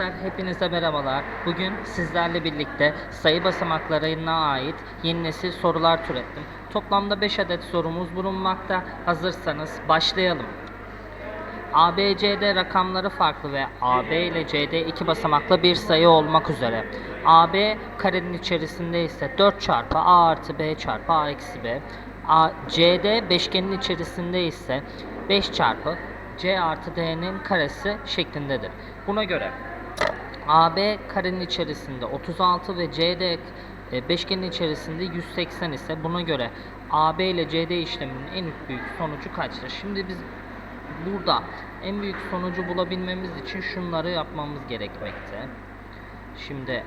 Arkadaşlar hepinize merhabalar. Bugün sizlerle birlikte sayı basamaklarına ait yeni nesil sorular türettim. Toplamda 5 adet sorumuz bulunmakta. Hazırsanız başlayalım. ABCD rakamları farklı ve AB ile CD iki basamaklı bir sayı olmak üzere. AB karenin içerisinde ise 4 çarpı A artı B çarpı A eksi B. A, CD beşgenin içerisinde ise 5 çarpı C artı D'nin karesi şeklindedir. Buna göre AB karenin içerisinde 36 ve CD e, beşgenin içerisinde 180 ise buna göre AB ile CD işleminin en büyük sonucu kaçtır? Şimdi biz burada en büyük sonucu bulabilmemiz için şunları yapmamız gerekmekte. Şimdi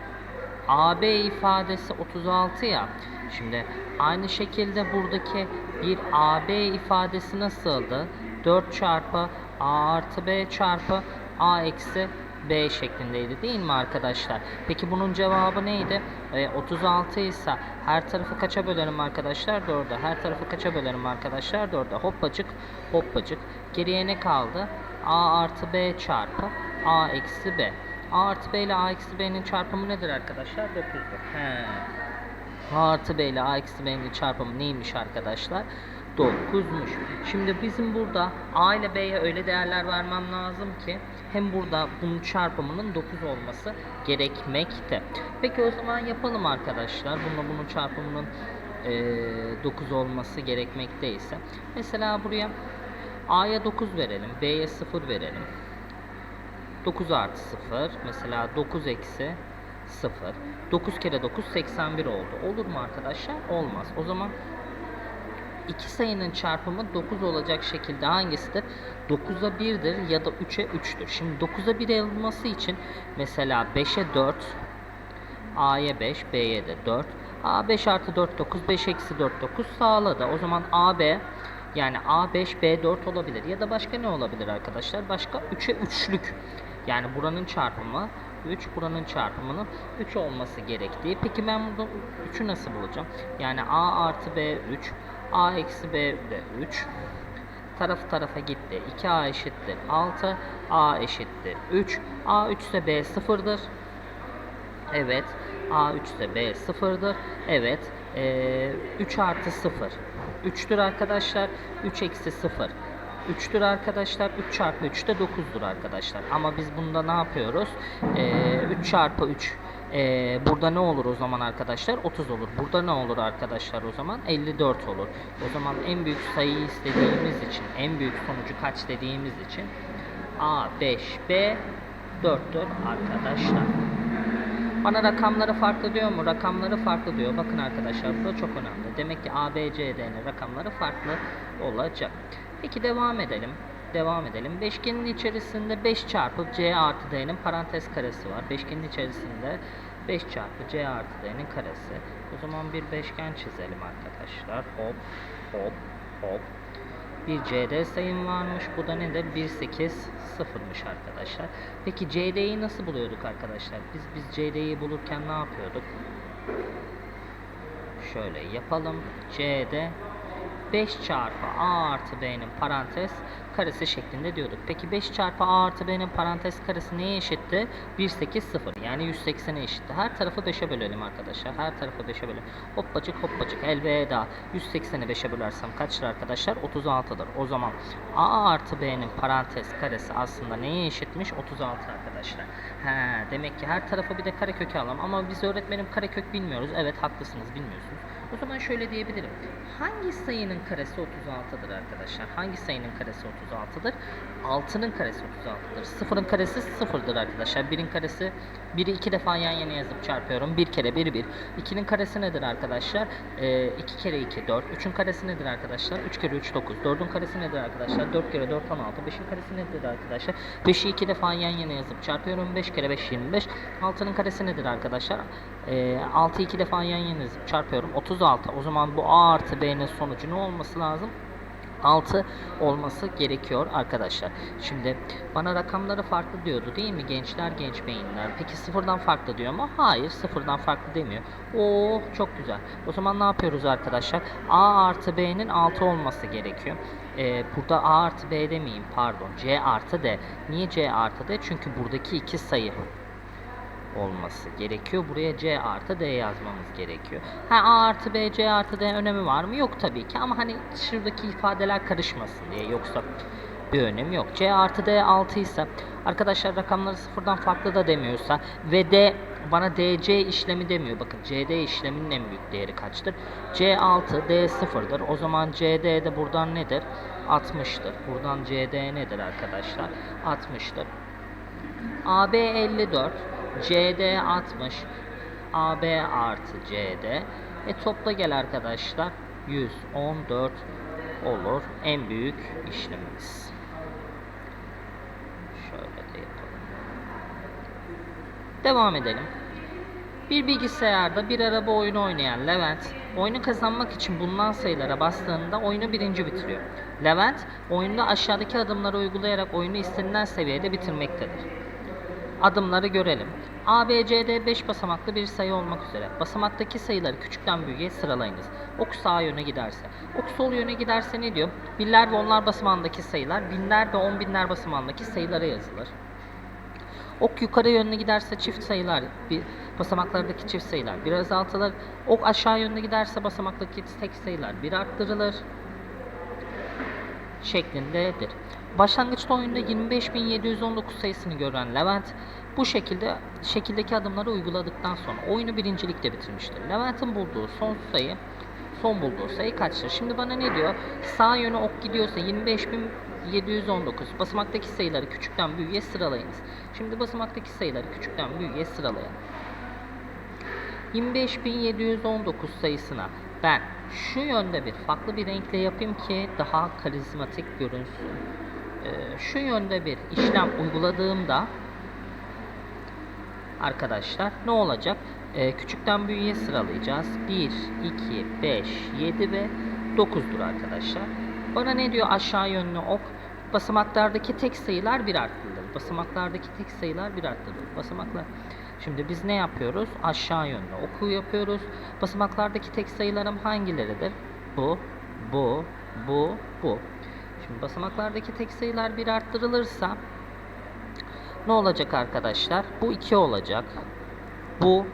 AB ifadesi 36 ya. Şimdi aynı şekilde buradaki bir AB ifadesi nasıldı? 4 çarpı A artı B çarpı A eksi B şeklindeydi değil mi arkadaşlar? Peki bunun cevabı neydi? E, 36 ise her tarafı kaça bölerim arkadaşlar? 4'e. Her tarafı kaça bölerim arkadaşlar? 4'e. Hoppacık hoppacık. Geriye ne kaldı? A artı B çarpı A eksi B. A artı B ile A eksi B'nin çarpımı nedir arkadaşlar? 9'dur. He. A artı B ile A eksi B'nin çarpımı neymiş arkadaşlar? 9'muş. Şimdi bizim burada A ile B'ye öyle değerler vermem lazım ki hem burada bunun çarpımının 9 olması gerekmekte. Peki o zaman yapalım arkadaşlar. Bununla bunun çarpımının eee 9 olması gerekmekteyse. Mesela buraya A'ya 9 verelim. B'ye 0 verelim. 9 artı 0 mesela 9 eksi 0 9 kere 9 81 oldu. Olur mu arkadaşlar? Olmaz. O zaman iki sayının çarpımı 9 olacak şekilde hangisidir? 9'a 1'dir ya da 3'e 3'tür. Şimdi 9'a 1 olması için mesela 5'e 4 A'ya 5, B'ye de 4. A 5 artı 4 9, 5 eksi 4 9 sağladı. O zaman AB yani A 5, B 4 olabilir. Ya da başka ne olabilir arkadaşlar? Başka 3'e 3'lük. Yani buranın çarpımı 3, buranın çarpımının 3 olması gerektiği. Peki ben burada 3'ü nasıl bulacağım? Yani A artı B 3, A eksi B de 3. Taraf tarafa gitti. 2A eşittir 6, A eşittir 3. A 3 ise B 0'dır. Evet. A3 ise B 0'dır. Evet. Ee, 3 artı 0. 3'tür arkadaşlar. 3 eksi 0. 3'tür arkadaşlar. 3 çarpı 3 de 9'dur arkadaşlar. Ama biz bunda ne yapıyoruz? Ee, 3 çarpı 3. Ee, burada ne olur o zaman arkadaşlar? 30 olur. Burada ne olur arkadaşlar o zaman? 54 olur. O zaman en büyük sayıyı istediğimiz için, en büyük sonucu kaç dediğimiz için A 5 B 4'tür arkadaşlar. Bana rakamları farklı diyor mu? Rakamları farklı diyor. Bakın arkadaşlar bu da çok önemli. Demek ki A, B, C, D'nin rakamları farklı olacak. Peki devam edelim. Devam edelim. Beşgenin içerisinde 5 çarpı C artı D'nin parantez karesi var. Beşgenin içerisinde 5 çarpı C artı D'nin karesi. O zaman bir beşgen çizelim arkadaşlar. Hop hop hop. Bir CD sayım varmış. Bu da nedir? 1, 8, 0'mış arkadaşlar. Peki CD'yi nasıl buluyorduk arkadaşlar? Biz biz CD'yi bulurken ne yapıyorduk? Şöyle yapalım. CD 5 çarpı A artı B'nin parantez karesi şeklinde diyorduk. Peki 5 çarpı A artı B'nin parantez karesi neye eşitti? 1, 8, 0. Yani 180'e eşitti. Her tarafı 5'e bölelim arkadaşlar. Her tarafı 5'e bölelim. Hoppacık hoppacık elveda. 180'i 5'e bölersem kaçtır arkadaşlar? 36'dır. O zaman A artı B'nin parantez karesi aslında neye eşitmiş? 36 arkadaşlar. He, demek ki her tarafı bir de karekök alalım. Ama biz öğretmenim karekök bilmiyoruz. Evet haklısınız bilmiyorsunuz. O zaman şöyle diyebilirim. Hangi sayının karesi 36'dır arkadaşlar? Hangi sayının karesi 36'dır? 6'nın karesi 36'dır. 0'ın karesi 0'dır arkadaşlar. 1'in karesi 1'i 2 defa yan yana yazıp çarpıyorum. 1 kere 1 1. 2'nin karesi nedir arkadaşlar? Ee, 2 kere 2 4. 3'ün karesi nedir arkadaşlar? 3 kere 3 9. 4'ün karesi nedir arkadaşlar? 4 kere 4 16. 5'in karesi nedir arkadaşlar? 5'i 2 defa yan yana yazıp çarpıyorum. 5 kere 5 25. 6'nın karesi nedir arkadaşlar? Ee, 6'yı 2 defa yan yana yazıp çarpıyorum. 36. O zaman bu A artı B'nin sonucu ne olması lazım? 6 olması gerekiyor arkadaşlar. Şimdi bana rakamları farklı diyordu değil mi gençler genç beyinler? Peki sıfırdan farklı diyor mu? Hayır sıfırdan farklı demiyor. Oo çok güzel. O zaman ne yapıyoruz arkadaşlar? A artı B'nin 6 olması gerekiyor. Ee, burada A artı B demeyeyim pardon. C artı D. Niye C artı D? Çünkü buradaki iki sayı olması gerekiyor. Buraya C artı D yazmamız gerekiyor. Ha A artı B, C artı D önemi var mı? Yok tabii ki ama hani şuradaki ifadeler karışmasın diye yoksa bir önemi yok. C artı D 6 ise arkadaşlar rakamları sıfırdan farklı da demiyorsa ve D bana DC işlemi demiyor. Bakın CD işleminin en büyük değeri kaçtır? C 6, D 0'dır. O zaman CD de buradan nedir? 60'tır. Buradan CD nedir arkadaşlar? 60'tır. AB 54, CD 60, AB artı CD. E topla gel arkadaşlar 114 olur. En büyük işlemimiz. Şöyle de yapalım. Devam edelim. Bir bilgisayarda bir araba oyunu oynayan Levent, oyunu kazanmak için bulunan sayılara bastığında oyunu birinci bitiriyor. Levent, oyunda aşağıdaki adımları uygulayarak oyunu istenilen seviyede bitirmektedir. Adımları görelim. A, B, C, D 5 basamaklı bir sayı olmak üzere. Basamaktaki sayıları küçükten büyüğe sıralayınız. Ok sağa yöne giderse. Ok sol yöne giderse ne diyor? Binler ve onlar basamağındaki sayılar, binler ve on binler basamağındaki sayılara yazılır. Ok yukarı yönlü giderse çift sayılar, bir basamaklardaki çift sayılar bir azaltılır. Ok aşağı yönlü giderse basamaktaki tek sayılar bir arttırılır şeklindedir. Başlangıçta oyunda 25.719 sayısını gören Levent bu şekilde şekildeki adımları uyguladıktan sonra oyunu birincilikte bitirmiştir. Levent'in bulduğu son sayı son bulduğu sayı kaçtır? Şimdi bana ne diyor? Sağ yöne ok gidiyorsa 25.719 basamaktaki sayıları küçükten büyüğe sıralayınız. Şimdi basamaktaki sayıları küçükten büyüğe sıralayalım. 25.719 sayısına ben şu yönde bir farklı bir renkle yapayım ki daha karizmatik görünsün. Ee, şu yönde bir işlem uyguladığımda arkadaşlar ne olacak? Ee, küçükten büyüğe sıralayacağız. 1, 2, 5, 7 ve 9'dur arkadaşlar. Bana ne diyor aşağı yönlü ok? Basamaklardaki tek sayılar bir arttırılır. Basamaklardaki tek sayılar bir arttırılır. Basamaklar Şimdi biz ne yapıyoruz? Aşağı yönlü oku yapıyoruz. Basamaklardaki tek sayılarım hangileridir? Bu, bu, bu, bu. Şimdi basamaklardaki tek sayılar bir arttırılırsa ne olacak arkadaşlar? Bu 2 olacak. Bu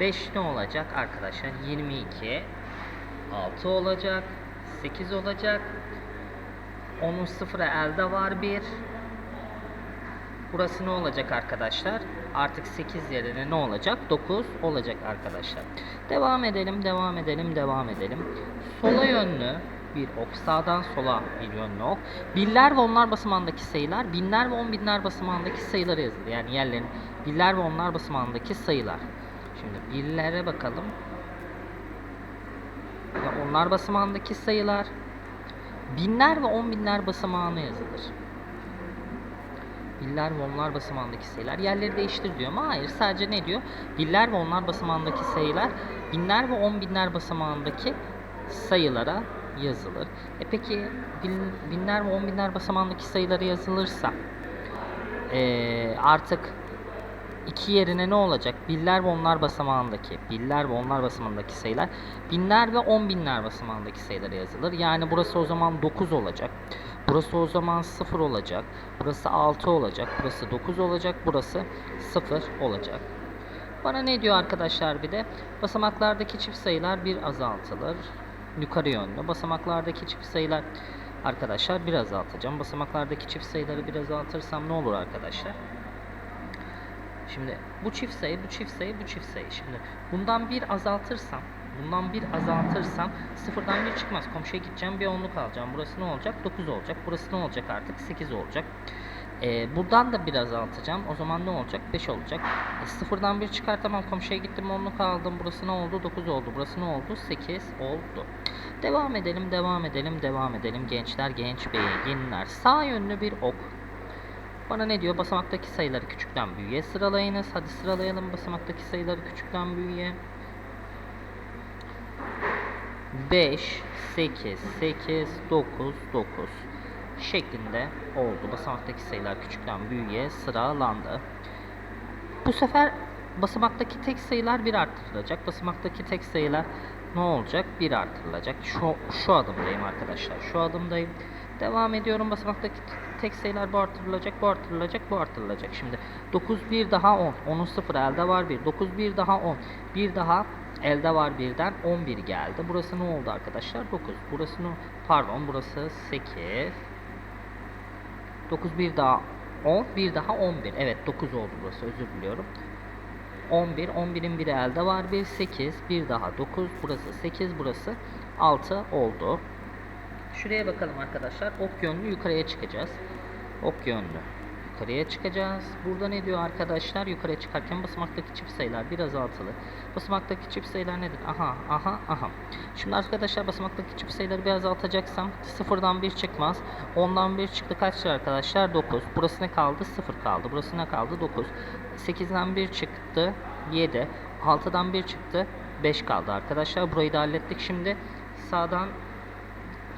5 ne olacak arkadaşlar? 22 6 olacak. 8 olacak. Onun sıfırı elde var 1. Burası ne olacak arkadaşlar? Artık 8 yerine ne olacak? 9 olacak arkadaşlar. Devam edelim, devam edelim, devam edelim. Sola yönlü bir ok, sağdan sola bir yönlü ok. Binler ve onlar basamağındaki sayılar, binler ve on binler basamağındaki sayıları yazılı. Yani yerlerin binler ve onlar basamağındaki sayılar. Şimdi birlere bakalım. Ve onlar basamağındaki sayılar, binler ve on binler basamağına yazılır. Biller ve onlar basamağındaki sayılar yerleri değiştir diyor ama hayır sadece ne diyor? Biller ve onlar basamağındaki sayılar binler ve on binler basamağındaki sayılara yazılır. E peki bin, binler ve on binler basamağındaki sayılara yazılırsa e, artık iki yerine ne olacak? Biller ve onlar basamağındaki, biller ve onlar basamağındaki sayılar binler ve on binler basamağındaki sayılara yazılır. Yani burası o zaman 9 olacak. Burası o zaman 0 olacak. Burası 6 olacak. Burası 9 olacak. Burası 0 olacak. Bana ne diyor arkadaşlar bir de? Basamaklardaki çift sayılar bir azaltılır. Yukarı yönlü. Basamaklardaki çift sayılar arkadaşlar bir azaltacağım. Basamaklardaki çift sayıları bir azaltırsam ne olur arkadaşlar? Şimdi bu çift sayı, bu çift sayı, bu çift sayı. Şimdi bundan bir azaltırsam, bundan bir azaltırsam sıfırdan bir çıkmaz. Komşuya gideceğim bir onluk alacağım. Burası ne olacak? 9 olacak. Burası ne olacak artık? 8 olacak. Ee, buradan da bir azaltacağım. O zaman ne olacak? 5 olacak. E, sıfırdan bir çıkartamam. Komşuya gittim onluk aldım. Burası ne oldu? 9 oldu. Burası ne oldu? 8 oldu. Devam edelim, devam edelim, devam edelim. Gençler, genç beyinler. Sağ yönlü bir ok. Bana ne diyor? Basamaktaki sayıları küçükten büyüğe sıralayınız. Hadi sıralayalım basamaktaki sayıları küçükten büyüğe. 5, 8, 8, 9, 9 şeklinde oldu. Basamaktaki sayılar küçükten büyüğe sıralandı. Bu sefer basamaktaki tek sayılar 1 artırılacak. Basamaktaki tek sayılar ne olacak? 1 artırılacak. Şu, şu adımdayım arkadaşlar. Şu adımdayım. Devam ediyorum. Basamaktaki tek sayılar bu artırılacak, bu artırılacak, bu artırılacak. Şimdi 9 1 daha 10. 10'un 0 elde var 1. 9 1 daha 10. 1 daha elde var 1'den 11 geldi. Burası ne oldu arkadaşlar? 9. Burası ne? Pardon burası 8. 9 bir daha 10, bir daha 11. Evet 9 oldu burası özür diliyorum. 11, 11'in biri elde var. 1, 8, bir daha 9. Burası 8, burası 6 oldu. Şuraya bakalım arkadaşlar. Ok yönlü yukarıya çıkacağız. Ok yönlü yukarıya çıkacağız. Burada ne diyor arkadaşlar? Yukarıya çıkarken basamaktaki çift sayılar bir azaltılı. Basamaktaki çift sayılar nedir? Aha, aha, aha. Şimdi arkadaşlar basamaktaki çift sayıları bir azaltacaksam sıfırdan 1 çıkmaz. 10'dan 1 çıktı kaçtır arkadaşlar? 9. Burası ne kaldı? 0 kaldı. Burası ne kaldı? 9. 8'den 1 çıktı. 7. 6'dan 1 çıktı. 5 kaldı arkadaşlar. Burayı da hallettik. Şimdi sağdan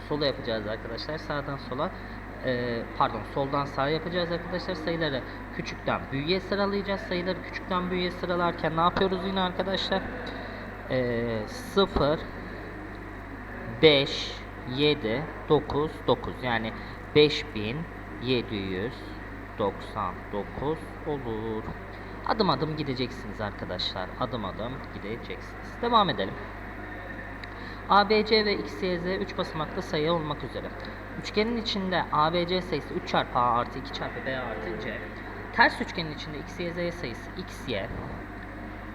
sola yapacağız arkadaşlar. Sağdan sola e, pardon soldan sağa yapacağız arkadaşlar. Sayıları küçükten büyüğe sıralayacağız. Sayıları küçükten büyüğe sıralarken ne yapıyoruz yine arkadaşlar? E, 0 5 7 9 9 yani 5799 olur. Adım adım gideceksiniz arkadaşlar. Adım adım gideceksiniz. Devam edelim. ABC ve XYZ 3 basamaklı sayı olmak üzere. Üçgenin içinde ABC sayısı 3 çarpı A artı 2 çarpı B artı C. Ters üçgenin içinde XYZ sayısı XY,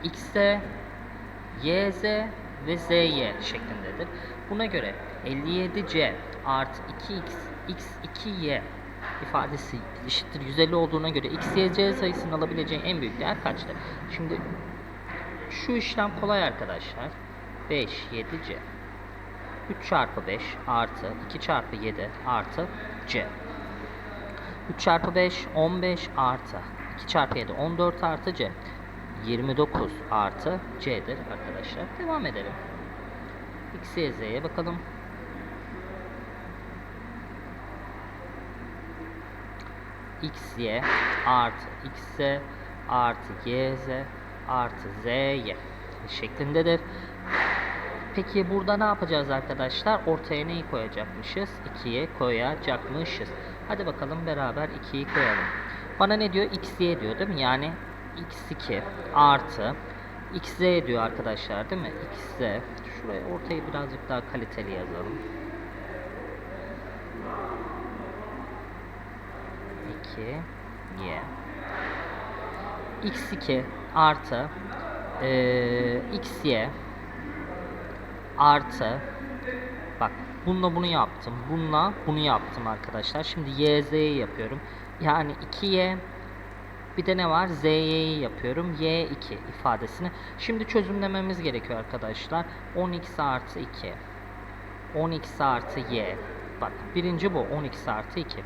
XZ, YZ ve ZY şeklindedir. Buna göre 57C artı 2X, X2Y ifadesi eşittir 150 olduğuna göre XYZ sayısının alabileceği en büyük değer kaçtır? Şimdi şu işlem kolay arkadaşlar. 5, 7C. 3 çarpı 5 artı 2 çarpı 7 artı C. 3 çarpı 5 15 artı 2 çarpı 7 14 artı C. 29 artı C'dir arkadaşlar. Devam edelim. X, Y, Z'ye bakalım. X, Y artı X, Z artı Y, Z artı Z, Y şeklindedir. Peki burada ne yapacağız arkadaşlar? Ortaya neyi koyacakmışız? 2'ye koyacakmışız. Hadi bakalım beraber 2'yi koyalım. Bana ne diyor? xy diyor değil mi? Yani x2 artı xz diyor arkadaşlar değil mi? xz. Şuraya ortayı birazcık daha kaliteli yazalım. 2 y x2 artı e, xy artı bak bununla bunu yaptım. Bununla bunu yaptım arkadaşlar. Şimdi YZ'yi yapıyorum. Yani 2Y bir de ne var? ZY'yi yapıyorum. Y2 ifadesini. Şimdi çözümlememiz gerekiyor arkadaşlar. 10x artı 2. 10x artı y. Bak birinci bu 10x artı 2.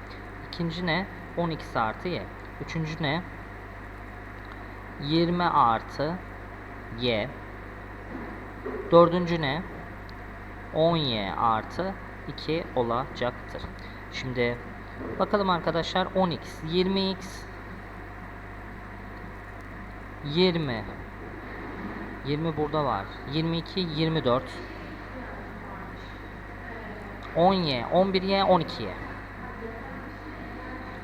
İkinci ne? 10x artı y. Üçüncü ne? 20 artı y. Dördüncü ne? 10y artı 2 olacaktır. Şimdi bakalım arkadaşlar 10x, 20x, 20, 20 burada var. 22, 24, 10y, 11y, 12y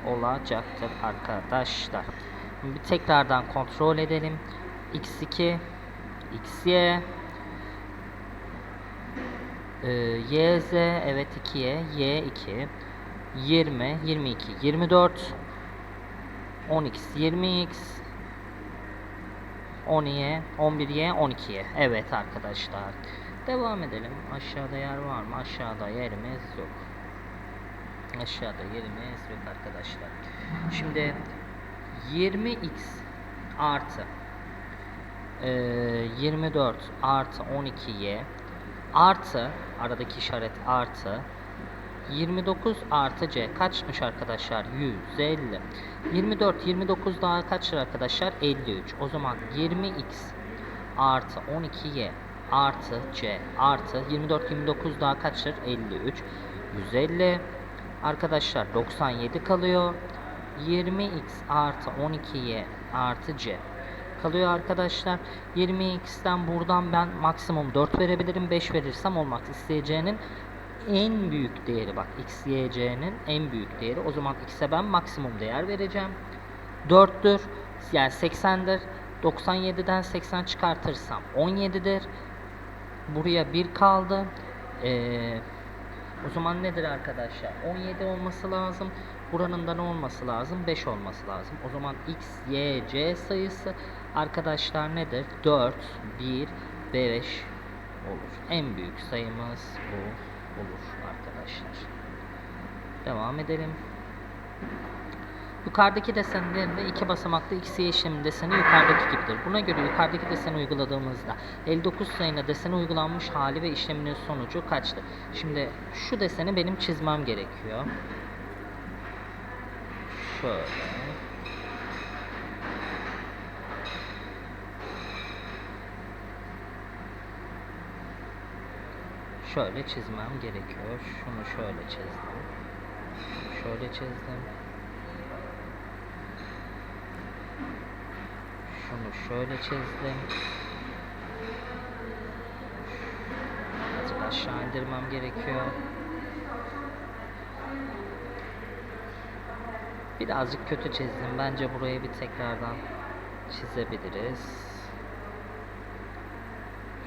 olacaktır arkadaşlar. Bir tekrardan kontrol edelim. x2, xy, ee, YZ evet 2'ye Y2 20 22 24 10x 20x 10'ye 11'ye 12'ye evet arkadaşlar. Devam edelim. Aşağıda yer var mı? Aşağıda yerimiz yok. Aşağıda yerimiz yok arkadaşlar. Şimdi 20x artı e, 24 artı 12'ye artı aradaki işaret artı 29 artı C kaçmış arkadaşlar? 150. 24 29 daha kaçtır arkadaşlar? 53. O zaman 20x artı 12y artı C artı 24 29 daha kaçtır? 53 150 arkadaşlar 97 kalıyor 20x artı 12y artı C kalıyor arkadaşlar. 20x'ten buradan ben maksimum 4 verebilirim. 5 verirsem olmaz. İsteyeceğinin en büyük değeri bak. X, y, c'nin en büyük değeri. O zaman x'e ben maksimum değer vereceğim. 4'tür yani 80'dir 97'den 80 çıkartırsam 17'dir buraya 1 kaldı. Ee, o zaman nedir arkadaşlar? 17 olması lazım. Buranın da ne olması lazım? 5 olması lazım. O zaman x y c sayısı arkadaşlar nedir 4 1 5 olur en büyük sayımız bu olur arkadaşlar devam edelim Yukarıdaki desenlerinde iki basamaklı x y işlemi deseni yukarıdaki gibidir. Buna göre yukarıdaki deseni uyguladığımızda 59 sayına desene uygulanmış hali ve işleminin sonucu kaçtır? Şimdi şu deseni benim çizmem gerekiyor. Şöyle. Şöyle çizmem gerekiyor. Şunu şöyle çizdim. Şöyle çizdim. Şunu şöyle çizdim. Azıcık aşağı indirmem gerekiyor. Birazcık kötü çizdim. Bence burayı bir tekrardan çizebiliriz.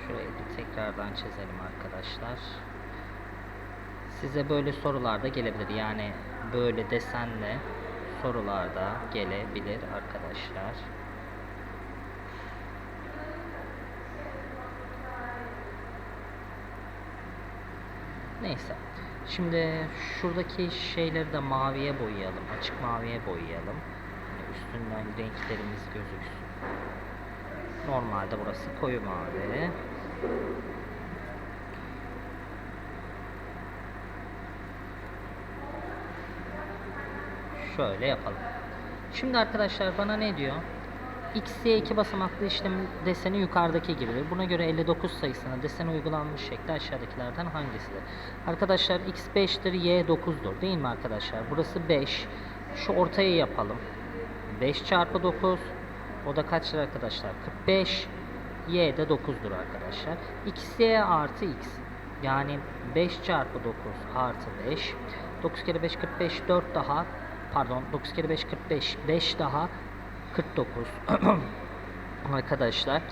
Şurayı bir tekrardan çizelim arkadaşlar. Size böyle sorular da gelebilir. Yani böyle desenle sorular da gelebilir arkadaşlar. Neyse. Şimdi şuradaki şeyleri de maviye boyayalım. Açık maviye boyayalım. Yani üstünden renklerimiz gözüksün. Normalde burası koyu mavi. Şöyle yapalım. Şimdi arkadaşlar bana ne diyor? X, Y iki basamaklı işlem deseni yukarıdaki gibidir. Buna göre 59 sayısına desen uygulanmış şekli aşağıdakilerden hangisidir? Arkadaşlar X 5'tir, Y 9'dur değil mi arkadaşlar? Burası 5. Şu ortayı yapalım. 5 çarpı 9. O da kaçtır arkadaşlar? 45. Y de 9'dur arkadaşlar. X, Y artı X. Yani 5 çarpı 9 artı 5. 9 kere 5 45 4 daha pardon 9 kere 5 45 5 daha 49 arkadaşlar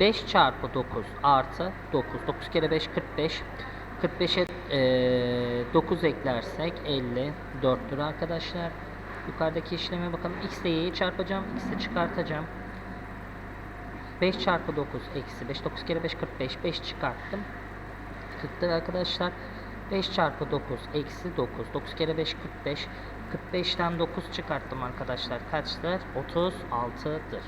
5 çarpı 9 artı 9 9 kere 5 45 45'e e, 9 eklersek 54'tür arkadaşlar yukarıdaki işleme bakalım x ile y'yi çarpacağım x ile çıkartacağım 5 çarpı 9 eksi 5 9 kere 5 45 5 çıkarttım. 40'tır arkadaşlar 5 çarpı 9 eksi 9 9 kere 5 45 45'ten 9 çıkarttım arkadaşlar. Kaçtır? 36'dır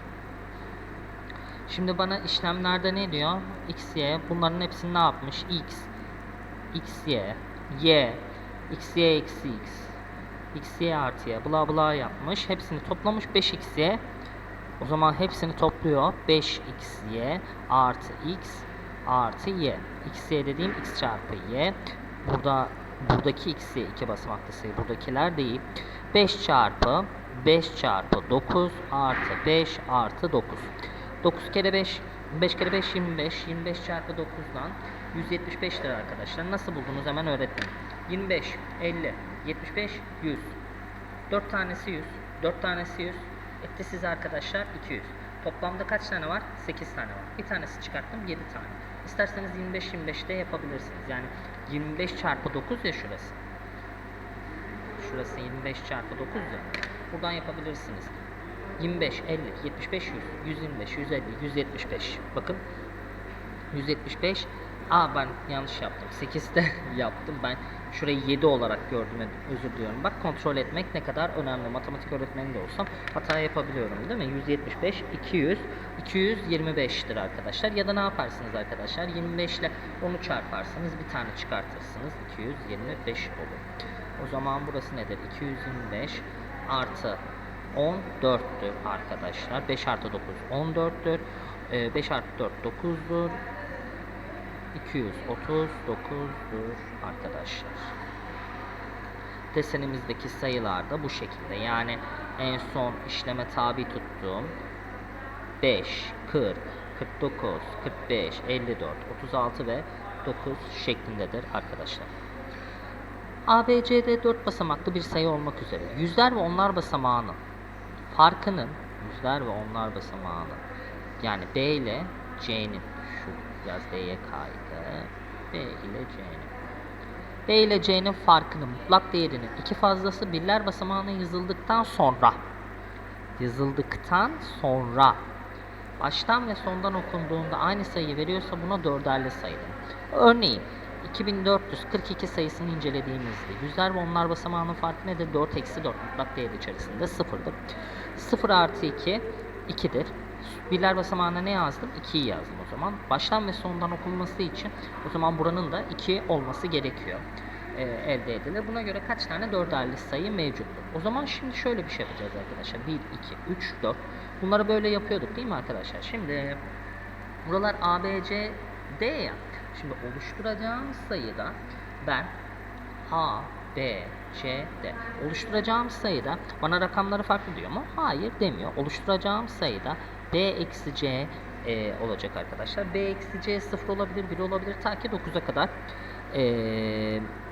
şimdi bana işlemlerde ne diyor? X y bunların hepsini ne yapmış? X x y y x y eksi x x y artı y bla bla yapmış. Hepsini toplamış. 5 x y o zaman hepsini topluyor. 5 x y artı x artı y. x y dediğim x çarpı y. Burada buradaki x'i iki basamaklı sayı buradakiler değil. 5 çarpı 5 çarpı 9 artı 5 artı 9 9 kere 5 5 kere 5 25 25 çarpı 9'dan 175 lira arkadaşlar. Nasıl buldunuz? Hemen öğretmenim 25 50 75 100 4 tanesi 100 4 tanesi 100 etti size arkadaşlar 200 Toplamda kaç tane var? 8 tane var. Bir tanesi çıkarttım 7 tane. İsterseniz 25-25'te yapabilirsiniz. Yani 25 çarpı 9 ya şurası. Şurası 25 çarpı 9 ya. Buradan yapabilirsiniz. 25, 50, 75, 100, 125, 150, 175. Bakın 175. Aa ben yanlış yaptım. 8'de yaptım. Ben şurayı 7 olarak gördüm. Özür diliyorum. Bak kontrol etmek ne kadar önemli. Matematik öğretmeni de olsam hata yapabiliyorum değil mi? 175, 200, 225'tir arkadaşlar. Ya da ne yaparsınız arkadaşlar? 25 ile onu çarparsınız. Bir tane çıkartırsınız. 225 olur. O zaman burası nedir? 225 artı 14'tür arkadaşlar. 5 artı 9 14'tür. Ee, 5 artı 4 9'dur. 239'dur arkadaşlar. Desenimizdeki sayılar da bu şekilde. Yani en son işleme tabi tuttuğum 5, 40, 49, 45, 54, 36 ve 9 şeklindedir arkadaşlar. ABCD 4 basamaklı bir sayı olmak üzere yüzler ve onlar basamağının farkının yüzler ve onlar basamağının yani B ile C'nin D'ye kaydı B ile C'nin B ile C'nin farkının mutlak değerinin iki fazlası birler basamağına yazıldıktan sonra yazıldıktan sonra baştan ve sondan okunduğunda aynı sayıyı veriyorsa buna dörderli sayı denir. Örneğin 2442 sayısını incelediğimizde yüzler ve onlar basamağının farkı nedir? 4 eksi 4 mutlak değer içerisinde 0'dır. 0 artı 2 2'dir. Birler basamağına ne yazdım? 2'yi yazdım o zaman. Baştan ve sondan okunması için o zaman buranın da 2 olması gerekiyor. e, elde edilir. Buna göre kaç tane dörderli sayı mevcuttur? O zaman şimdi şöyle bir şey yapacağız arkadaşlar. 1, 2, 3, 4. Bunları böyle yapıyorduk değil mi arkadaşlar? Şimdi buralar A, B, C, D ya. Şimdi oluşturacağım sayıda ben A, B, C, D. Oluşturacağım sayıda bana rakamları farklı diyor mu? Hayır demiyor. Oluşturacağım sayıda B eksi C e, olacak arkadaşlar. B eksi C 0 olabilir, 1 olabilir ta ki 9'a kadar. E,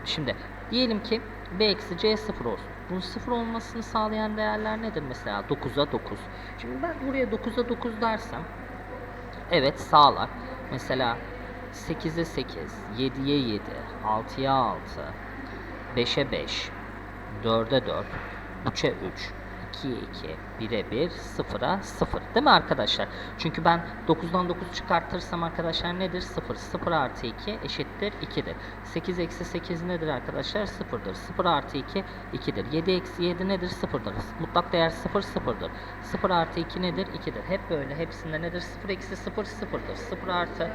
şimdi diyelim ki B eksi C 0 olsun. Bunun 0 olmasını sağlayan değerler nedir mesela? 9'a 9. Şimdi ben buraya 9'a 9 dersem Evet sağlar. Mesela 8'e 8, 7'ye 7, 6'ya 6, 5'e 5, 4'e 4, 3'e 3, 2'ye 2, 1'e 1, 0'a 0. Değil mi arkadaşlar? Çünkü ben 9'dan 9 çıkartırsam arkadaşlar nedir? 0. 0 artı 2 eşittir 2'dir. 8 eksi 8 nedir arkadaşlar? 0'dır. 0 artı 2 2'dir. 7 eksi 7 nedir? 0'dır. Mutlak değer 0 0'dır. 0 artı 2 nedir? 2'dir. Hep böyle hepsinde nedir? 0 eksi 0 0'dır. 0 artı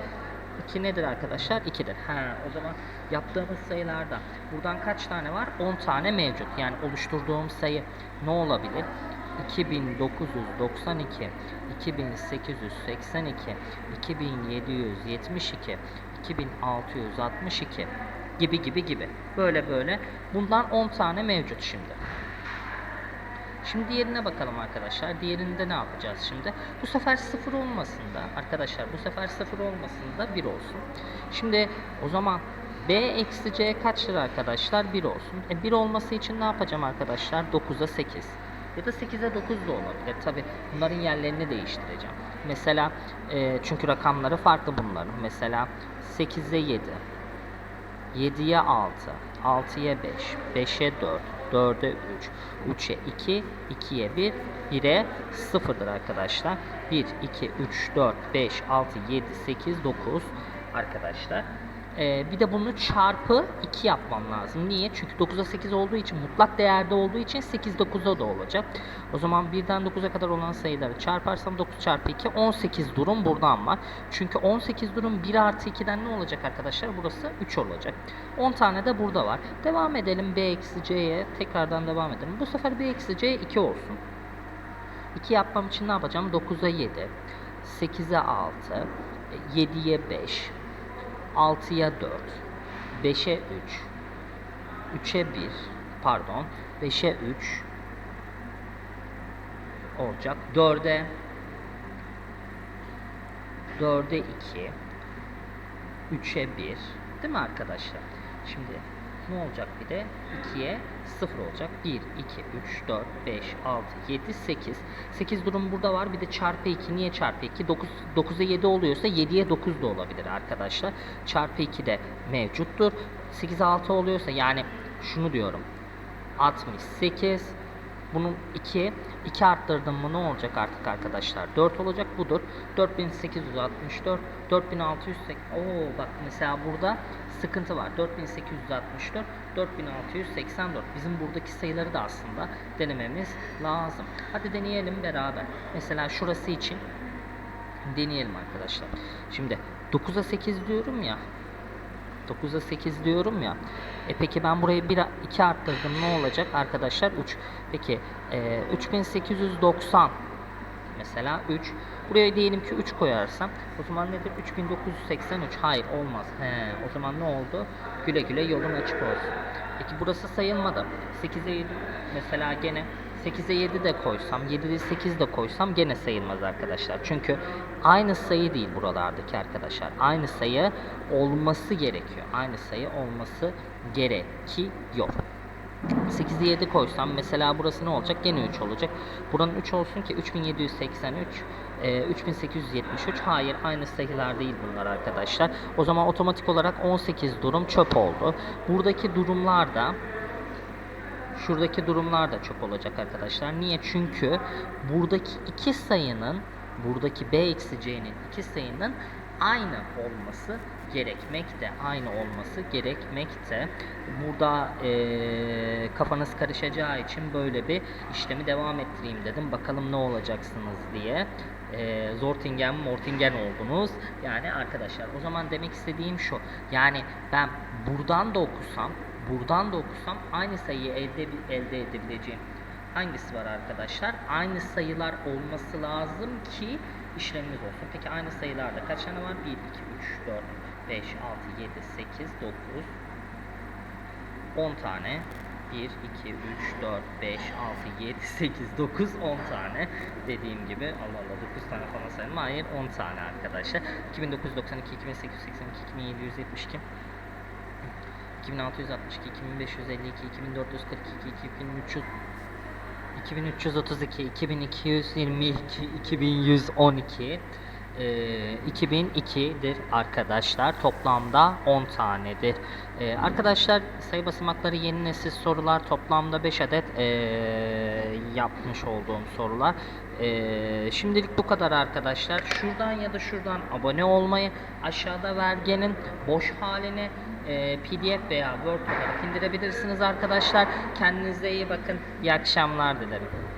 2 nedir arkadaşlar? 2'dir. Ha, o zaman yaptığımız sayılarda buradan kaç tane var? 10 tane mevcut. Yani oluşturduğum sayı ne olabilir? 2992, 2882, 2772, 2662 gibi gibi gibi. Böyle böyle. Bundan 10 tane mevcut şimdi. Şimdi diğerine bakalım arkadaşlar. Diğerinde ne yapacağız şimdi? Bu sefer 0 olmasın da arkadaşlar bu sefer 0 olmasın da 1 olsun. Şimdi o zaman B eksi C kaçtır arkadaşlar? 1 olsun. E 1 olması için ne yapacağım arkadaşlar? 9'a 8. Ya da 8'e 9 da olabilir. Tabi bunların yerlerini değiştireceğim. Mesela e, çünkü rakamları farklı bunların. Mesela 8'e 7. 7'ye 6, 6'ya 5, 5'e 4, 4'e 3, 3'e 2, 2'ye 1, 1'e 0'dır arkadaşlar. 1, 2, 3, 4, 5, 6, 7, 8, 9 arkadaşlar. Ee, bir de bunu çarpı 2 yapmam lazım. Niye? Çünkü 9'a 8 olduğu için mutlak değerde olduğu için 8 9'a da olacak. O zaman 1'den 9'a kadar olan sayıları çarparsam 9 çarpı 2 18 durum buradan var. Çünkü 18 durum 1 artı 2'den ne olacak arkadaşlar? Burası 3 olacak. 10 tane de burada var. Devam edelim B eksi C'ye. Tekrardan devam edelim. Bu sefer B eksi C 2 olsun. 2 yapmam için ne yapacağım? 9'a 7, 8'e 6, 7'ye 5, 6'ya 4, 5'e 3, 3'e 1, pardon, 5'e 3 olacak. 4'e 4'e 2, 3'e 1, değil mi arkadaşlar? Şimdi ne olacak bir de? 2'ye 0 olacak. 1, 2, 3, 4, 5, 6, 7, 8. 8 durum burada var. Bir de çarpı 2. Niye çarpı 2? 9, 9'a 7 oluyorsa 7'ye 9 da olabilir arkadaşlar. Çarpı 2 de mevcuttur. 8, 6 oluyorsa yani şunu diyorum. 68 bunun 2 2 arttırdım mı ne olacak artık arkadaşlar? 4 olacak budur. 4864 4680 Oo bak mesela burada sıkıntı var. 4864 4684 bizim buradaki sayıları da aslında denememiz lazım. Hadi deneyelim beraber. Mesela şurası için deneyelim arkadaşlar. Şimdi 9'a 8 diyorum ya 9'a 8 diyorum ya. E peki ben burayı 1 2 arttırdım ne olacak arkadaşlar? 3. Peki e, 3890 mesela 3. Buraya diyelim ki 3 koyarsam o zaman nedir? 3983. Hayır olmaz. He, o zaman ne oldu? Güle güle yolun açık olsun. Peki burası sayılmadı. 8'e 7 mesela gene 8'e 7 de koysam, 7'de 8 de koysam gene sayılmaz arkadaşlar. Çünkü aynı sayı değil buralardaki arkadaşlar. Aynı sayı olması gerekiyor. Aynı sayı olması gerekiyor. 8'e 7 koysam mesela burası ne olacak? Gene 3 olacak. Buranın 3 olsun ki 3783, e, 3873. Hayır aynı sayılar değil bunlar arkadaşlar. O zaman otomatik olarak 18 durum çöp oldu. Buradaki durumlarda Şuradaki durumlar da çöp olacak arkadaşlar. Niye? Çünkü buradaki iki sayının buradaki b eksi c'nin iki sayının aynı olması gerekmekte. Aynı olması gerekmekte. Burada eee, kafanız karışacağı için böyle bir işlemi devam ettireyim dedim. Bakalım ne olacaksınız diye. Eee Zortingen, Mortingen oldunuz. Yani arkadaşlar o zaman demek istediğim şu. Yani ben buradan da okusam buradan da okusam aynı sayıyı elde, elde edebileceğim hangisi var arkadaşlar? Aynı sayılar olması lazım ki işlemimiz olsun. Peki aynı sayılarda kaç tane var? 1, 2, 3, 4, 5, 6, 7, 8, 9, 10 tane. 1, 2, 3, 4, 5, 6, 7, 8, 9, 10 tane. Dediğim gibi Allah Allah 9 tane falan sayalım. Hayır 10 tane arkadaşlar. 2992, 2882, 2772, 2662, 2552, 2442, 2300 2332, 2222, 2112, e, 2002'dir arkadaşlar. Toplamda 10 tanedir. E, arkadaşlar sayı basamakları yeni nesil sorular toplamda 5 adet e, yapmış olduğum sorular. Şimdilik bu kadar arkadaşlar. Şuradan ya da şuradan abone olmayı, aşağıda vergenin boş halini PDF veya Word olarak indirebilirsiniz arkadaşlar. Kendinize iyi bakın. İyi akşamlar dilerim.